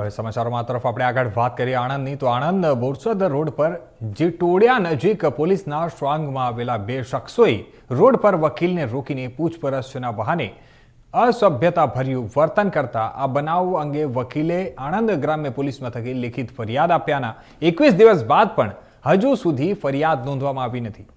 હવે સમાચારોમાં તરફ આપણે આગળ વાત કરીએ આણંદની. તો આણંદ બોરસદ રોડ પર જીટોડિયા નજીક પોલીસના શ્વાંગમાં આવેલા બે શખ્સોએ રોડ પર વકીલને રોકીને પૂછપરછના બહાને અસભ્યતાભર્યું વર્તન કરતા આ બનાવ અંગે વકીલે આણંદ ગ્રામ્ય પોલીસ મથકે લેખિત ફરિયાદ આપ્યાના. એકવીસ દિવસ બાદ પણ હજુ સુધી ફરિયાદ નોંધવામાં આવી નથી.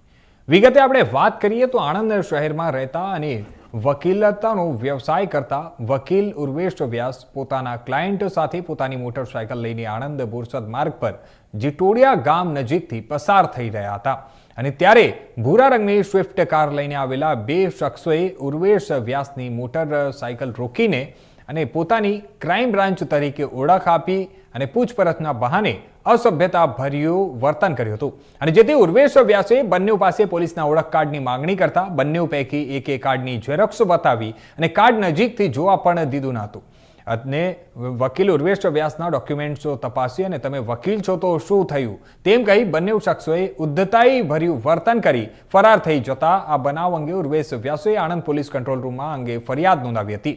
વિગતે આપણે વાત કરીએ તો આણંદ શહેરમાં રહેતા અને વકીલતાનો વ્યવસાય કરતા વકીલ ઉર્વેશ વ્યાસ પોતાના ક્લાયન્ટ સાથે પોતાની મોટરસાયકલ લઈને આણંદ બોરસદ માર્ગ પર જીટોડિયા ગામ નજીકથી પસાર થઈ રહ્યા હતા. અને ત્યારે ભૂરા રંગની સ્વિફ્ટ કાર લઈને આવેલા બે શખ્સોએ ઉર્વેશ વ્યાસની મોટરસાયકલ રોકીને અને પોતાની ક્રાઇમ બ્રાન્ચ તરીકે ઓળખ આપી અને પૂછપરછના બહાને અસભ્યતા ભર્યું વર્તન કર્યું હતું. અને જેથી ઉર્વેશ વ્યાસે બંને પાસે પોલીસના ઓળખ કાર્ડની માંગણી કરતા બંને પૈકી એકે કાર્ડની ઝેરોક્ષ બતાવી અને કાર્ડ નજીકથી જોવા પણ દીધું ન હતું અને વકીલ ઉર્વેશ વ્યાસના ડોક્યુમેન્ટ્સો તપાસી અને તમે વકીલ છો તો શું થયું? તેમ કહી બંને શખ્સોએ ઉદ્ધતાઈ ભર્યું વર્તન કરી ફરાર થઈ જતા આ બનાવ અંગે ઉર્વેશ વ્યાસોએ આણંદ પોલીસ કંટ્રોલ રૂમમાં અંગે ફરિયાદ નોંધાવી હતી.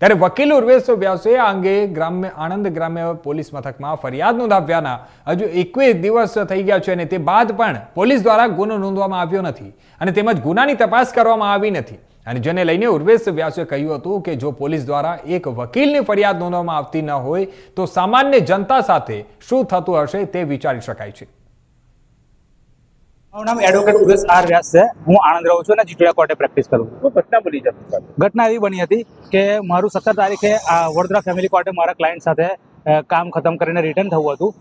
ત્યારે વકીલ ઉર્વેશ વ્યાસે આ અંગે ગ્રામ્ય, આણંદ ગ્રામ્ય પોલીસ મથકમાં ફરિયાદ નોંધાવ્યાના હજુ એકવીસ દિવસ થઈ ગયા છે અને તે બાદ પણ પોલીસ દ્વારા ગુનો નોંધવામાં આવ્યો નથી અને તેમજ ગુનાની તપાસ કરવામાં આવી નથી. અને જેને લઈને ઉર્વેશ વ્યાસે કહ્યું હતું કે જો પોલીસ દ્વારા એક વકીલની ફરિયાદ નોંધવામાં આવતી ન હોય તો સામાન્ય જનતા સાથે શું થતું હશે તે વિચારી શકાય છે. મારું નામ એડવોકેટ ઉદેશ આર વ્યાસ છે. હું આણંદ રહું છું અને જીટીયા કોર્ટે પ્રેક્ટિસ કરું છું. ઘટના બની હતી? ઘટના એવી બની હતી કે મારું સત્તર તારીખે આ વડોદરા ફેમિલી કોર્ટે મારા ક્લાયન્ટ સાથે કામ ખતમ કરીને રિટર્ન થવું હતું.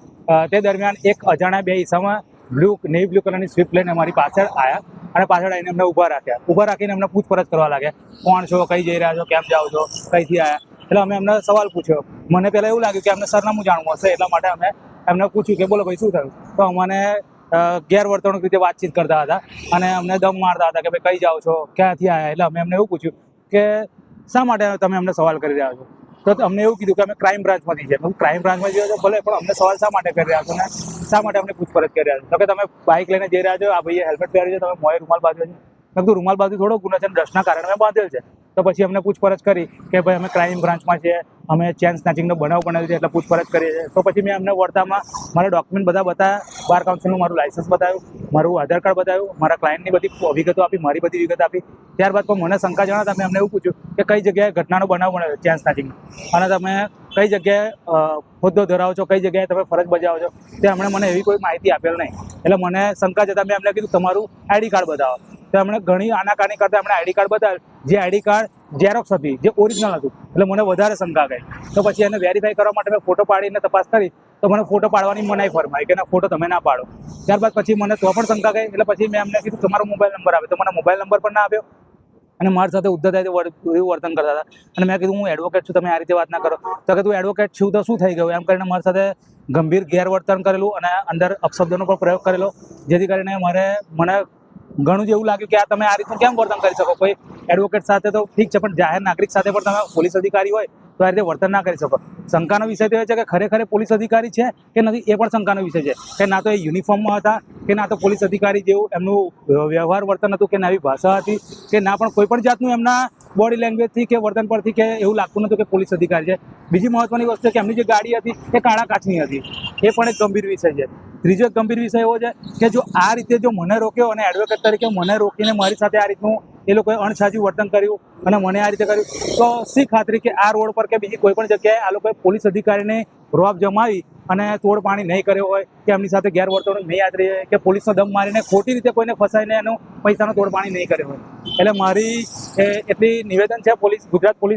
તે દરમિયાન એક અજાણ્યા બે ઈસામાં બ્લુ નેવી બ્લુ કલરની સ્વિફ્ટ લઈને મારી પાછળ આવ્યા અને પાછળ આવીને અમને ઊભા રાખ્યા. ઊભા રાખીને અમને પૂછપરછ કરવા લાગ્યા. કોણ છો? કઈ જઈ રહ્યા છો? કેમ જાઓ છો? કઈથી આવ્યા એટલે અમે એમને સવાલ પૂછ્યો. મને પહેલાં એવું લાગ્યું કે અમને સરનામું જાણવું હશે, એટલા માટે અમે એમને પૂછ્યું કે, બોલો ભાઈ, શું થયું? તો અમને ગેરવર્તણૂક રીતે વાતચીત કરતા હતા અને અમને દમ મારતા હતા કે, ભાઈ, કઈ જાઓ છો? ક્યાંથી આવ્યા એટલે અમે એમને એવું પૂછ્યું કે, શા માટે તમે અમને સવાલ કરી રહ્યા છો? તો અમને એવું કીધું કે અમે ક્રાઇમ બ્રાન્ચમાંથી છે. ક્રાઇમ બ્રાન્ચમાં જઈએ ભલે, પણ અમને સવાલ શા માટે કરી રહ્યા છો ને? શા માટે અમને પૂછપરછ કરી રહ્યા છો? તો કે તમે બાઇક લઈને જઈ રહ્યા છો, આ ભાઈએ હેલ્મેટ પહેર્યું છે, તમે મોએ રૂમાલ બાંધ્યો છે. મેં કીધું, રૂમાલ બાંધ્યું થોડો ગુનો છે ડસ્ટના કારણે મેં બાંધેલ છે. તો પછી અમને પૂછપરછ કરી કે ભાઈ અમે ક્રાઇમ બ્રાન્ચમાં છીએ, અમે ચેન સ્નેચિંગનો બનાવ બનાવ્યો છે, એટલે પૂછપરછ કરીએ છીએ તો પછી મેં અમને વળતામાં મારા ડોક્યુમેન્ટ બધા બતાવ્યા. બાર કાઉન્સિલનું મારું લાઇસન્સ બતાવ્યું, મારું આધાર કાર્ડ બતાવ્યું, મારા ક્લાયન્ટની બધી વિગતો આપી, મારી બધી વિગત આપી. ત્યારબાદ પણ મને શંકા જણાતા મેં અમને એવું પૂછ્યું કે કઈ જગ્યાએ ઘટનાનો બનાવ બનાવ્યો ચેન સ્નેચિંગનો અને તમે કઈ જગ્યાએ હોદ્દો ધરાવો છો, કઈ જગ્યાએ તમે ફરજ બજાવો છો? તે એમણે મને એવી કોઈ માહિતી આપેલ નહીં. એટલે મને શંકા જતા મેં એમને કીધું, તમારું આઈડી કાર્ડ બતાવો. એમણે ઘણી આનાકાની કરતા એમણે આઈડી કાર્ડ બતાવ્યું જે આઈડી કાર્ડ ઝેરોક્સ હતી, જે ઓરિજિનલ હતું. એટલે મને વધારે શંકા ગઈ. તો પછી એને વેરીફાઈ કરવા માટે મેં ફોટો પાડીને તપાસ કરી. તો મને ફોટો પાડવાની મનાઈ ફરમાઈ કે ના ફોટો તમે ના પાડો. ત્યારબાદ પછી મને તો પણ શંકા ગઈ. એટલે પછી મેં એમને કીધું, તમારો મોબાઈલ નંબર આવે. તો મને મોબાઈલ નંબર પણ ના આપ્યો. અને મારી સાથે ઉદ્ધતાથી વર્તન કરતા હતા. અને મેં કીધું, હું એડવોકેટ છું, તમે આ રીતે વાત ના કરો. તો કે, તું એડવોકેટ છું તો શું થઈ ગયું? એમ કરીને મારી સાથે ગંભીર ગેરવર્તન કરેલું અને અંદર અપશબ્દોનો પણ પ્રયોગ કરેલો. જેથી કરીને મારે, મને ઘણું જ એવું લાગ્યું કે આ તમે આ રીતનું કેમ વર્તન કરી શકો? કોઈ એડવોકેટ સાથે તો ઠીક છે, પણ જાહેર નાગરિક સાથે પણ તમે પોલીસ અધિકારી હોય તો આ રીતે વર્તન ના કરી શકો. શંકાનો વિષય તો એ છે કે ખરેખર પોલીસ અધિકારી છે કે નથી એ પણ શંકાનો વિષય છે. કે ના તો એ યુનિફોર્મમાં હતા, કે ના તો પોલીસ અધિકારી જેવું એમનું વ્યવહાર વર્તન હતું, કે ના એવી ભાષા હતી, કે ના પણ કોઈ પણ જાતનું એમના બોડી લેંગ્વેજથી કે વર્તન પરથી કે એવું લાગતું નતું કે પોલીસ અધિકારી છે. બીજી મહત્વની વસ્તુ કે એમની જે ગાડી હતી એ કાળા કાચની હતી. એ પણ એક ગંભીર વિષય છે. ત્રીજો ગંભીર વિષય એવો છે કે જો આ રીતે જો મને રોક્યો અને એડવોકેટ તરીકે મને રોકીને મારી સાથે આ રીતનું એ લોકોએ અણસાજુ વર્તન કર્યું અને મને આ રીતે કર્યું, તો શી ખાતરી કે આ રોડ પર કે બીજી કોઈ પણ જગ્યાએ આ લોકોએ પોલીસ અધિકારીને રોબ જમાવી અને તોડ પાણી નહીં કર્યો હોય કે એમની સાથે ગેરવર્તણૂક નહીં આદરી હોય કે પોલીસનો દમ મારીને ખોટી રીતે કોઈને ફસાઈને એનું પૈસાનો તોડ પાણી નહીં કર્યો હોય. એટલે મારી એટલી નિવેદન છે પોલીસ, ગુજરાત પોલીસ